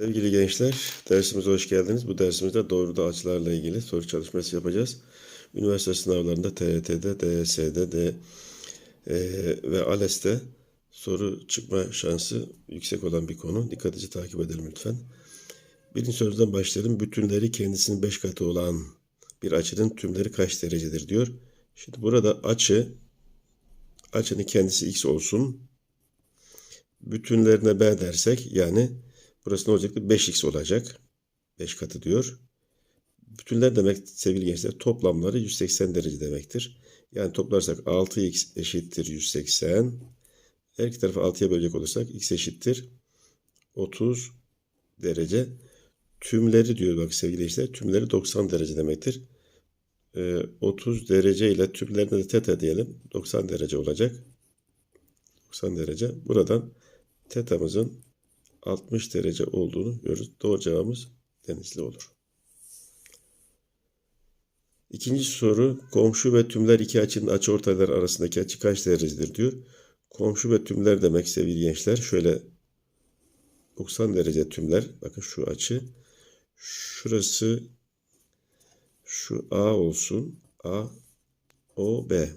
Sevgili gençler, dersimize hoş geldiniz. Bu dersimizde doğruda açılarla ilgili soru çalışması yapacağız. Üniversite sınavlarında TYT'de, DYS'de de, e, ve ALES'te soru çıkma şansı yüksek olan bir konu. Dikkatlice takip edelim lütfen. Birinci sorudan başlayalım. Bütünleri kendisinin 5 katı olan bir açının tümleri kaç derecedir diyor. Şimdi burada açı, açının kendisi x olsun. Bütünlerine b dersek yani Burası ne olacaktı? 5x olacak. 5 katı diyor. Bütünler demek sevgili gençler toplamları 180 derece demektir. Yani toplarsak 6x eşittir 180. Her iki tarafı 6'ya bölecek olursak x eşittir 30 derece. Tümleri diyor bak sevgili gençler. Tümleri 90 derece demektir. Ee, 30 derece ile tümlerine de teta diyelim. 90 derece olacak. 90 derece. Buradan tetamızın 60 derece olduğunu görürüz. Doğru cevabımız denizli olur. İkinci soru komşu ve tümler iki açının açıortaylar arasındaki açı kaç derecedir diyor. Komşu ve tümler demek sevgili gençler şöyle 90 derece tümler bakın şu açı şurası şu A olsun A O B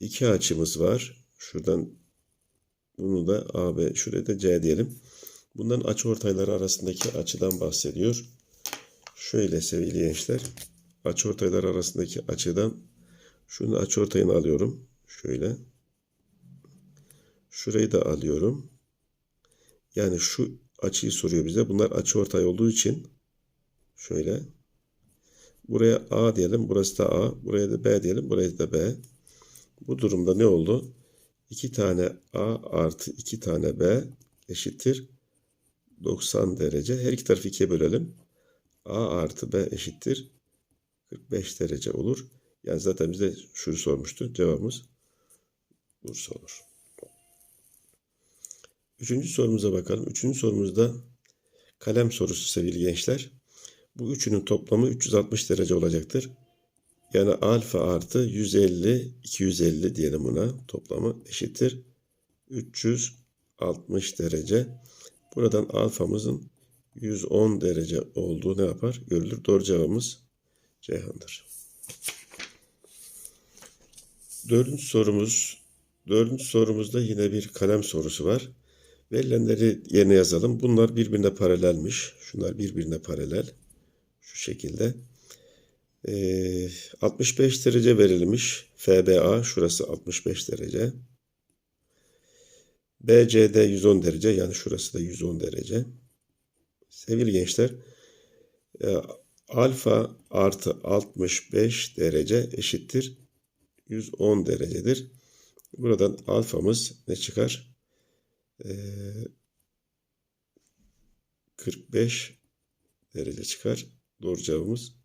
iki açımız var. Şuradan bunu da AB, şuraya da C diyelim. Bunların açıortayları arasındaki açıdan bahsediyor. Şöyle sevgili gençler. Açıortaylar arasındaki açıdan şunu açıortayını alıyorum. Şöyle. Şurayı da alıyorum. Yani şu açıyı soruyor bize. Bunlar açıortay olduğu için şöyle buraya A diyelim. Burası da A. Buraya da B diyelim. Buraya da B. Bu durumda ne oldu? 2 tane A artı 2 tane B eşittir 90 derece. Her iki tarafı 2'ye bölelim. A artı B eşittir 45 derece olur. Yani zaten bize şunu sormuştu. Cevabımız Bursa olur. Üçüncü sorumuza bakalım. Üçüncü sorumuzda kalem sorusu sevgili gençler. Bu üçünün toplamı 360 derece olacaktır. Yani alfa artı 150, 250 diyelim buna toplamı eşittir. 360 derece. Buradan alfamızın 110 derece olduğu ne yapar? Görülür. Doğru cevabımız Ceyhan'dır. Dördüncü sorumuz. Dördüncü sorumuzda yine bir kalem sorusu var. Verilenleri yerine yazalım. Bunlar birbirine paralelmiş. Şunlar birbirine paralel. Şu şekilde. 65 ee, derece verilmiş. FBA şurası 65 derece. BCD 110 derece yani şurası da 110 derece. Sevgili gençler e, alfa artı 65 derece eşittir 110 derecedir. Buradan alfamız ne çıkar? 45 ee, derece çıkar. Doğru cevabımız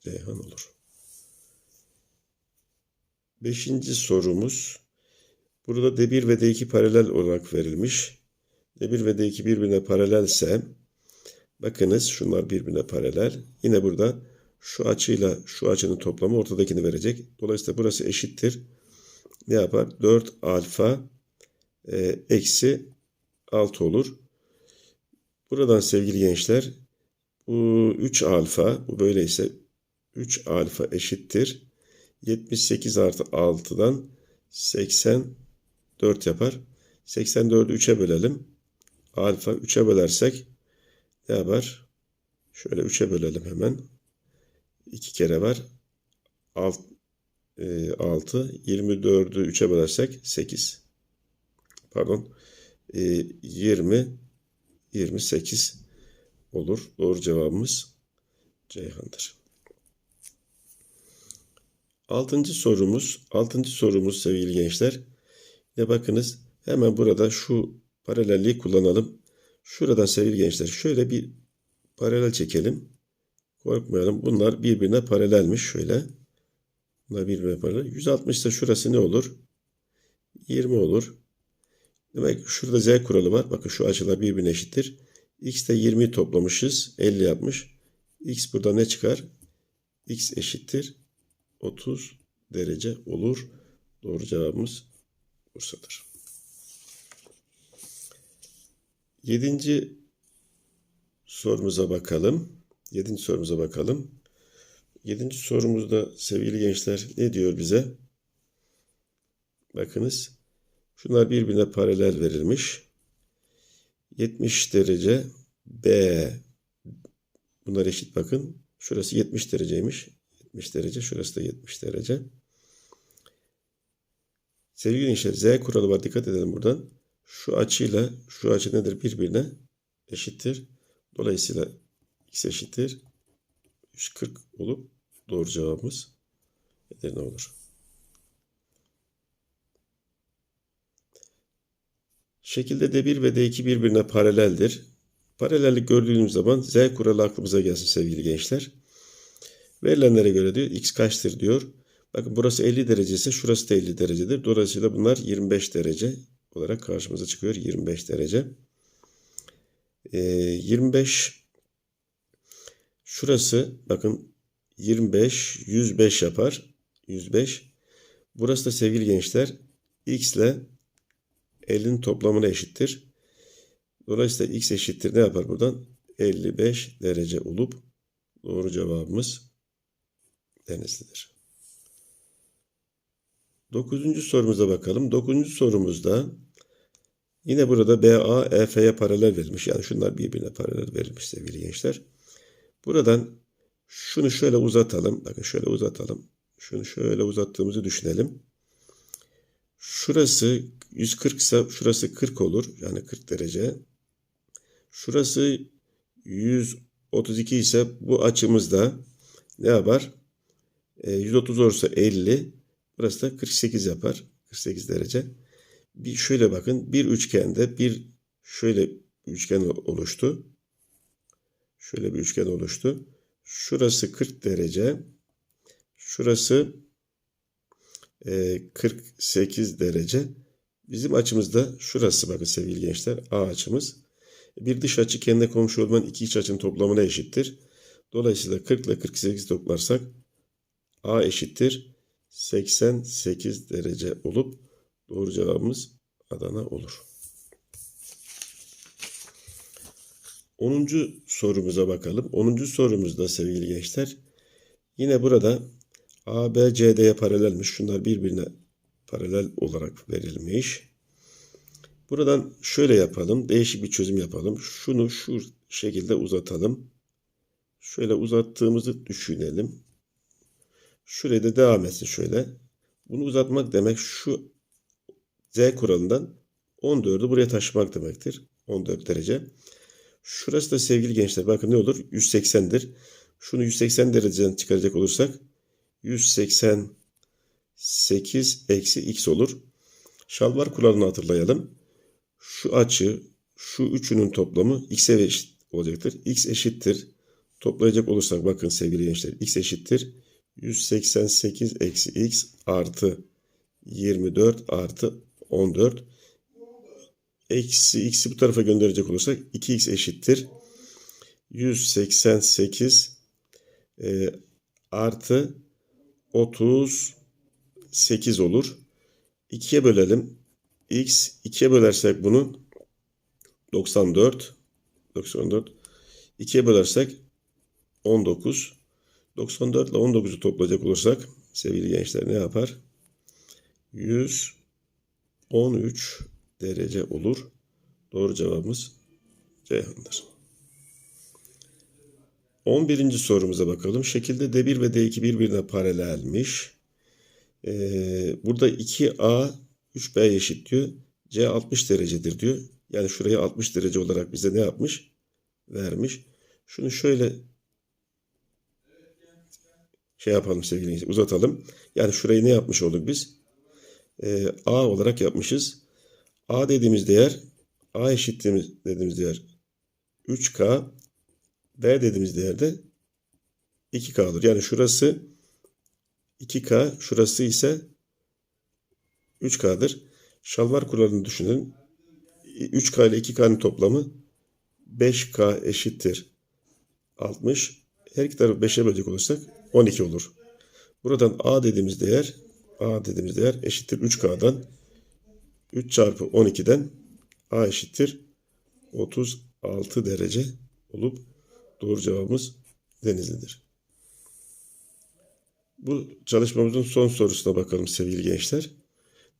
Ceyhan olur. Beşinci sorumuz. Burada D1 ve D2 paralel olarak verilmiş. D1 ve D2 birbirine paralelse bakınız şunlar birbirine paralel. Yine burada şu açıyla şu açının toplamı ortadakini verecek. Dolayısıyla burası eşittir. Ne yapar? 4 alfa e, eksi 6 olur. Buradan sevgili gençler bu 3 alfa bu böyleyse 3 alfa eşittir. 78 artı 6'dan 84 yapar. 84'ü 3'e bölelim. Alfa 3'e bölersek ne yapar? Şöyle 3'e bölelim hemen. 2 kere var. 6, 6 24'ü 3'e bölersek 8. Pardon. 20 28 olur. Doğru cevabımız Ceyhan'dır. Altıncı sorumuz, altıncı sorumuz sevgili gençler. Ne bakınız hemen burada şu paralelliği kullanalım. Şuradan sevgili gençler şöyle bir paralel çekelim. Korkmayalım. Bunlar birbirine paralelmiş şöyle. Bunlar birbirine paralel. 160 ise şurası ne olur? 20 olur. Demek şurada z kuralı var. Bakın şu açılar birbirine eşittir. X de 20 toplamışız. 50 yapmış. X burada ne çıkar? X eşittir 30 derece olur. Doğru cevabımız Bursa'dır. Yedinci sorumuza bakalım. Yedinci sorumuza bakalım. Yedinci sorumuzda sevgili gençler ne diyor bize? Bakınız. Şunlar birbirine paralel verilmiş. 70 derece B. Bunlar eşit bakın. Şurası 70 dereceymiş. 70 derece. Şurası da 70 derece. Sevgili gençler Z kuralı var. Dikkat edelim buradan. Şu açıyla şu açı nedir? Birbirine eşittir. Dolayısıyla x eşittir. 140 olup doğru cevabımız Edirne olur. Şekilde D1 ve D2 birbirine paraleldir. Paralellik gördüğümüz zaman Z kuralı aklımıza gelsin sevgili gençler. Verilenlere göre diyor x kaçtır diyor. Bakın burası 50 derece ise şurası da 50 derecedir. Dolayısıyla bunlar 25 derece olarak karşımıza çıkıyor. 25 derece. Ee, 25 şurası bakın 25 105 yapar. 105. Burası da sevgili gençler x ile 50'nin toplamına eşittir. Dolayısıyla x eşittir ne yapar buradan? 55 derece olup doğru cevabımız Denizli'dir. Dokuzuncu sorumuza bakalım. Dokuzuncu sorumuzda yine burada BA EF'ye paralel verilmiş. Yani şunlar birbirine paralel verilmiş sevgili gençler. Buradan şunu şöyle uzatalım. Bakın şöyle uzatalım. Şunu şöyle uzattığımızı düşünelim. Şurası 140 ise şurası 40 olur. Yani 40 derece. Şurası 132 ise bu açımızda ne yapar? E, 130 olursa 50. Burası da 48 yapar. 48 derece. Bir şöyle bakın. Bir üçgende bir şöyle üçgen oluştu. Şöyle bir üçgen oluştu. Şurası 40 derece. Şurası e, 48 derece. Bizim açımızda şurası bakın sevgili gençler A açımız. Bir dış açı kendine komşu olmanın iki iç açının toplamına eşittir. Dolayısıyla 40 ile 48 toplarsak A eşittir 88 derece olup doğru cevabımız Adana olur. 10. sorumuza bakalım. 10. sorumuzda sevgili gençler yine burada A, B, C, D'ye paralelmiş. Şunlar birbirine paralel olarak verilmiş. Buradan şöyle yapalım. Değişik bir çözüm yapalım. Şunu şu şekilde uzatalım. Şöyle uzattığımızı düşünelim. Şuraya da devam etsin şöyle. Bunu uzatmak demek şu Z kuralından 14'ü buraya taşımak demektir. 14 derece. Şurası da sevgili gençler bakın ne olur? 180'dir. Şunu 180 dereceden çıkaracak olursak 188 eksi x olur. Şalvar kuralını hatırlayalım. Şu açı şu üçünün toplamı x'e eşit olacaktır. x eşittir. Toplayacak olursak bakın sevgili gençler x eşittir. 188 eksi x artı 24 artı 14 eksi x'i bu tarafa gönderecek olursak 2x eşittir. 188 e, artı 38 olur. 2'ye bölelim. x 2'ye bölersek bunu 94 94 2'ye bölersek 19 94 ile 19'u toplayacak olursak sevgili gençler ne yapar? 113 derece olur. Doğru cevabımız Ceyhan'dır. 11. sorumuza bakalım. Şekilde D1 ve D2 birbirine paralelmiş. Ee, burada 2A 3B eşit diyor. C 60 derecedir diyor. Yani şurayı 60 derece olarak bize ne yapmış? Vermiş. Şunu şöyle şey yapalım sevgili uzatalım. Yani şurayı ne yapmış olduk biz? Ee, A olarak yapmışız. A dediğimiz değer A eşitliğimiz dediğimiz değer 3K B dediğimiz değer de 2K'dır. Yani şurası 2K, şurası ise 3K'dır. Şalvar kuralını düşünün. 3K ile 2K'nın toplamı 5K eşittir 60. Her iki tarafı 5'e bölecek olursak 12 olur. Buradan A dediğimiz değer A dediğimiz değer eşittir 3K'dan 3 çarpı 12'den A eşittir 36 derece olup doğru cevabımız Denizli'dir. Bu çalışmamızın son sorusuna bakalım sevgili gençler.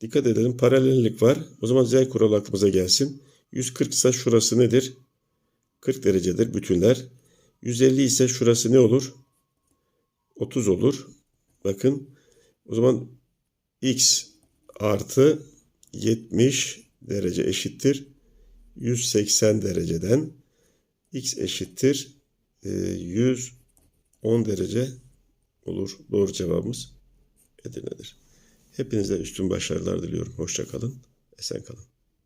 Dikkat edelim paralellik var. O zaman z kuralı aklımıza gelsin. 140 ise şurası nedir? 40 derecedir bütünler. 150 ise şurası ne olur? 30 olur. Bakın o zaman x artı 70 derece eşittir 180 dereceden x eşittir e, 110 derece olur. Doğru cevabımız Edirne'dir. Hepinize üstün başarılar diliyorum. Hoşça kalın. Esen kalın.